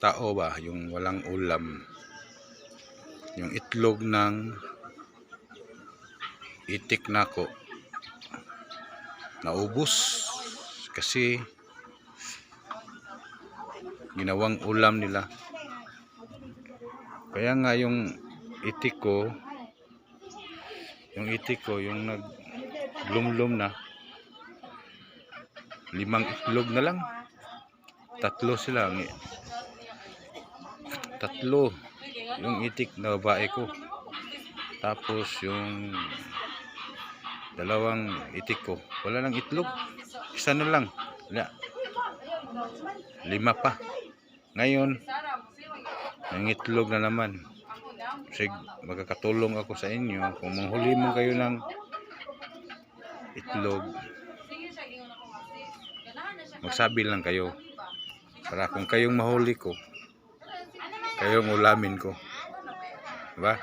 tao ba, yung walang ulam. Yung itlog ng itik nako. Naubos kasi ginawang ulam nila. Kaya nga yung itik ko, yung itik ko, yung naglumlum na, limang itlog na lang. Tatlo sila. Tatlo. Yung itik na babae ko. Tapos yung dalawang itik ko. Wala nang itlog. Isa na lang. Wala. Lima pa. Ngayon, ang itlog na naman. Sig magkakatulong ako sa inyo. Kung manghuli mo kayo ng itlog, magsabi lang kayo. Para kung kayong mahuli ko, kayong ulamin ko. Diba?